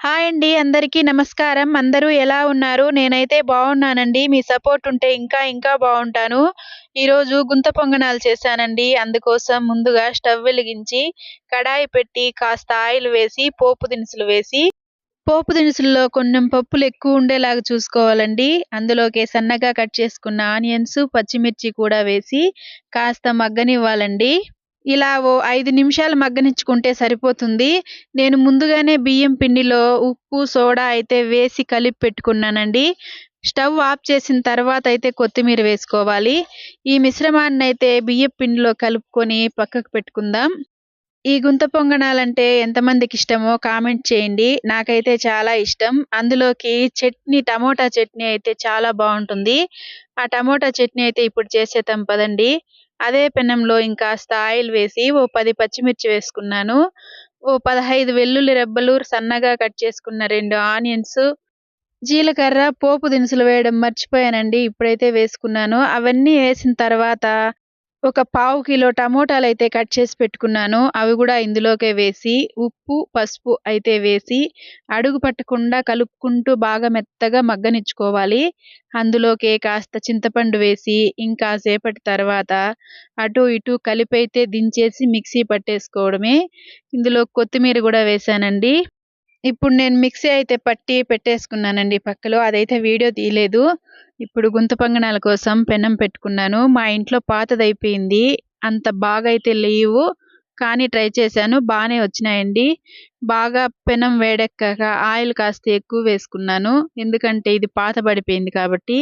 Hi అండి అందరికీ నమస్కారం. అందరూ ఎలా ఉన్నారు? నేనైతే బాగున్నానండి. మీ సపోర్ట్ ఉంటే ఇంకా ఇంకా బాగుంటాను. ఈరోజు గుంత పొంగనాలు చేశానండి. అందుకోసం ముందుగా స్టవ్ వెలిగించి కడాయి పెట్టి కాస్త ఆయిల్ వేసి పోపు దినుసులు వేసి పోపు దినుసుల్లో కొంచెం పప్పులు ఎక్కువ ఉండేలాగా చూసుకోవాలండి. అందులోకి సన్నగా కట్ చేసుకున్న ఆనియన్స్ పచ్చిమిర్చి కూడా వేసి కాస్త మగ్గనివ్వాలండి. ఇలా ఓ ఐదు నిమిషాలు మగ్గనిచ్చుకుంటే సరిపోతుంది. నేను ముందుగానే బియ్యం పిండిలో ఉప్పు సోడా అయితే వేసి కలిపి పెట్టుకున్నానండి. స్టవ్ ఆఫ్ చేసిన తర్వాత అయితే కొత్తిమీర వేసుకోవాలి. ఈ మిశ్రమాన్ని అయితే బియ్యం పిండిలో కలుపుకొని పక్కకు పెట్టుకుందాం. ఈ గుంత పొంగనాలంటే ఎంతమందికి ఇష్టమో కామెంట్ చేయండి. నాకైతే చాలా ఇష్టం. అందులోకి చట్నీ టమోటా చట్నీ అయితే చాలా బాగుంటుంది. ఆ టమోటా చట్నీ అయితే ఇప్పుడు చేసేద్దాం పదండి. అదే పెనంలో ఇంకాస్త ఆయిల్ వేసి ఓ పది పచ్చిమిర్చి వేసుకున్నాను. ఓ పదహైదు వెల్లుల్లి రెబ్బలు సన్నగా కట్ చేసుకున్న రెండు ఆనియన్స్ జీలకర్ర పోపు దినుసులు వేయడం మర్చిపోయానండి. ఇప్పుడైతే వేసుకున్నాను. అవన్నీ వేసిన తర్వాత ఒక పావు కిలో టమోటాలు అయితే కట్ చేసి పెట్టుకున్నాను. అవి కూడా ఇందులోకే వేసి ఉప్పు పసుపు అయితే వేసి అడుగు పట్టకుండా కలుపుకుంటూ బాగా మెత్తగా మగ్గనిచ్చుకోవాలి. అందులోకి కాస్త చింతపండు వేసి ఇంకా సేపటి తర్వాత అటు ఇటు కలిపైతే దించేసి మిక్సీ పట్టేసుకోవడమే. ఇందులో కొత్తిమీర కూడా వేసానండి ఇప్పుడు నేను మిక్సీ అయితే పట్టి పెట్టేసుకున్నానండి పక్కలో. అదైతే వీడియో తీయలేదు. ఇప్పుడు గుంత పంగణాల కోసం పెనం పెట్టుకున్నాను. మా ఇంట్లో పాతది అయిపోయింది అంత బాగా అయితే లేవు. కానీ ట్రై చేశాను. బాగానే వచ్చినాయండి. బాగా పెనం వేడెక్కాక ఆయిల్ కాస్త ఎక్కువ వేసుకున్నాను. ఎందుకంటే ఇది పాత పడిపోయింది కాబట్టి.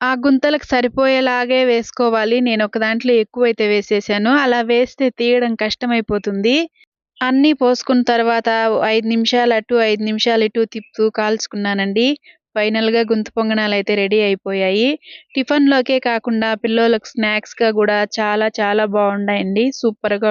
ఆ గుంతలకు సరిపోయేలాగే వేసుకోవాలి. నేను ఒక దాంట్లో ఎక్కువ అయితే వేసేసాను. అలా వేస్తే తీయడం కష్టమైపోతుంది. అన్నీ పోసుకున్న తర్వాత ఐదు నిమిషాలు అటు ఐదు నిమిషాలు ఇటు తిప్పుతూ కాల్చుకున్నానండి. ఫైనల్గా గుంత పొంగనాలు అయితే రెడీ అయిపోయాయి. టిఫిన్లోకే కాకుండా పిల్లలకు స్నాక్స్గా కూడా చాలా చాలా బాగున్నాయండి సూపర్గా